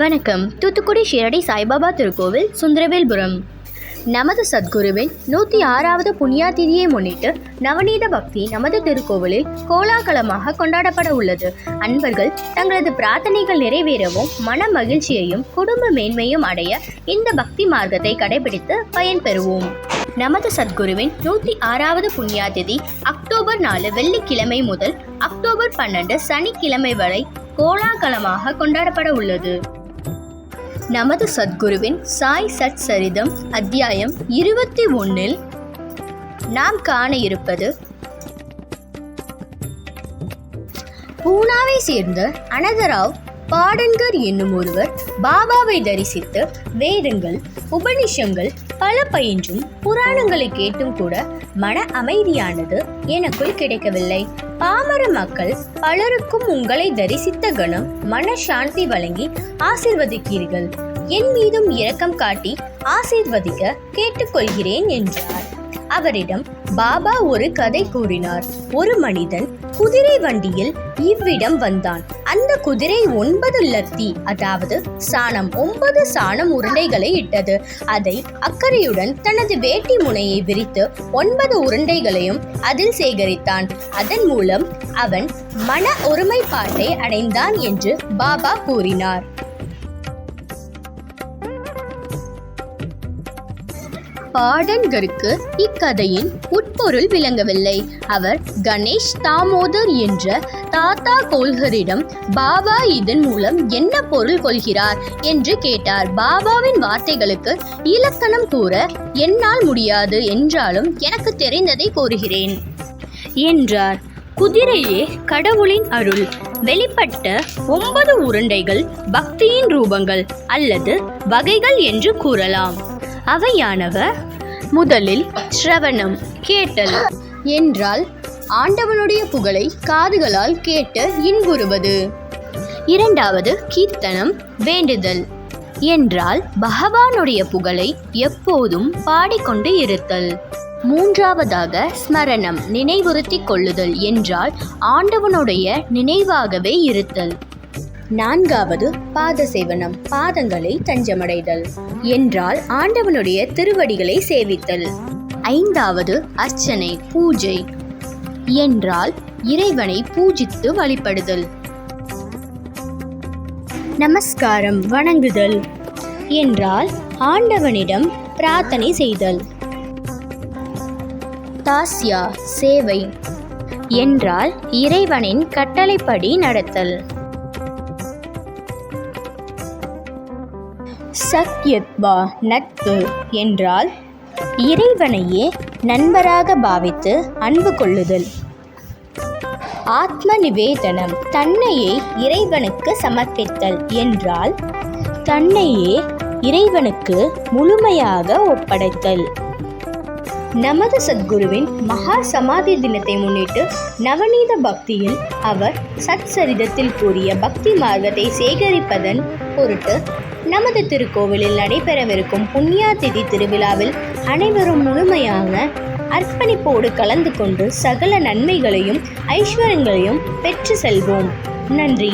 வணக்கம். தூத்துக்குடி ஷிரடி சாய்பாபா திருக்கோவில் சுந்தரவேல்புரம். நமது சத்குருவின் நூற்றி ஆறாவது புண்ணியாதிதியை முன்னிட்டு நவநீத பக்தி நமது திருக்கோவிலில் கோலாகலமாக கொண்டாடப்பட உள்ளது. அன்பர்கள் தங்களது பிரார்த்தனைகள் நிறைவேறவும் மன மகிழ்ச்சியையும் குடும்ப மேன்மையும் அடைய இந்த பக்தி மார்க்கத்தை கடைபிடித்து பயன்பெறுவோம் நமது சத்குருவின் நூற்றி ஆறாவது புண்ணியாதிதி அக்டோபர் நாலு வெள்ளிக்கிழமை முதல் அக்டோபர் பன்னெண்டு சனிக்கிழமை வரை கோலாகலமாக கொண்டாடப்பட உள்ளது. நமது சத்குருவின் சாய் சத் சரிதம் அத்தியாயம் இருபத்தி ஒன்றில் நாம் காண இருப்பது பூனாவை சேர்ந்த அனதராவ் பாடன்கர் என்னும் ஒருவர் பாபாவை தரிசித்து வேதங்கள் உபனிஷங்கள் பல பயின்றும் புராணங்களை கேட்டும் கூட மன அமைதியானது எனக்குள் கிடைக்கவில்லை. பாமர மக்கள் பலருக்கும் உங்களை தரிசித்த கணம் மன சாந்தி வழங்கி ஆசிர்வதிக்கிறீர்கள். என் மீதும் இரக்கம் காட்டி ஆசீர்வதிக்க கேட்டுக்கொள்கிறேன் என்றார். அவரிடம் பாபா ஒரு கதை கூறினார். ஒரு மனிதன் குதிரை வண்டியில் இவ்விடம் வந்தான். அந்த குதிரை ஒன்பது லத்தி அதாவது சாணம் ஒன்பது சாணம் உருண்டைகளை இட்டது. அதை அக்கறையுடன் தனது வேட்டி முனையை விரித்து ஒன்பது உருண்டைகளையும் அதில் சேகரித்தான். அதன் மூலம் அவன் மன ஒருமைப்பாட்டை அடைந்தான் என்று பாபா கூறினார். பாடன்கருக்கு இக்கதையின் உட்பொருள் விளங்கவில்லை. அவர் கணேஷ் தாமோதர் என்ற தாத்தா கோல்கரிடம் பாபா இதன் மூலம் என்ன பொருள் கொள்கிறார்? என்று கேட்டார். பாபாவின் வார்த்தைகளுக்கு இலக்கணம் கூற என்னால் முடியாது என்றாலும் எனக்கு தெரிந்ததை கூறுகிறேன் என்றார். குதிரையே கடவுளின் அருள். வெளிப்பட்ட ஒன்பது உருண்டைகள் பக்தியின் ரூபங்கள் அல்லது வகைகள் என்று கூறலாம். அவையானவ முதலில் ஸ்ரவணம் கேட்டல். என்றால் ஆண்டவனுடைய புகழை காதுகளால் கேட்டு இன்புறுவது. இரண்டாவது கீர்த்தனம் வேண்டுதல். என்றால் பகவானுடைய புகழை எப்போதும் பாடிக்கொண்டு இருத்தல். மூன்றாவதாக ஸ்மரணம் நினைவுறுத்திக் கொள்ளுதல் என்றால் ஆண்டவனுடைய நினைவாகவே இருத்தல். நான்காவது பாத சேவனம் பாதங்களை தஞ்சமடைதல். என்றால் ஆண்டவனுடைய திருவடிகளை சேவித்தல். ஐந்தாவது அர்ச்சனை பூஜை. என்றால் இறைவனை பூஜித்து வழிபடுதல். நமஸ்காரம் வணங்குதல். என்றால் ஆண்டவனிடம் பிரார்த்தனை செய்தல். தாஸ்யா சேவை. என்றால் இறைவனின் கட்டளைப்படி நடத்தல். சக்யத்வா நட்பு என்றால் இறைவனையே நண்பராக பாவித்து அன்பு கொள்ளுதல். ஆத்ம நிவேதனம் தன்னையே இறைவனுக்கு சமர்ப்பித்தல் என்றால் தன்னையே இறைவனுக்கு முழுமையாக ஒப்படைத்தல். நமது சத்குருவின் மகா சமாதி தினத்தை முன்னிட்டு நவநீத பக்தியில் அவர் சத் சரிதத்தில் கூறிய பக்தி மார்க்கத்தை சேகரிப்பதன் பொருட்டு நமது திருக்கோவிலில் நடைபெறவிருக்கும் புண்ணியாதிதி திருவிழாவில் அனைவரும் முழுமையாக அர்ப்பணிப்போடு கலந்து கொண்டு சகல நன்மைகளையும் ஐஸ்வர்யங்களையும் பெற்று செல்வோம். நன்றி.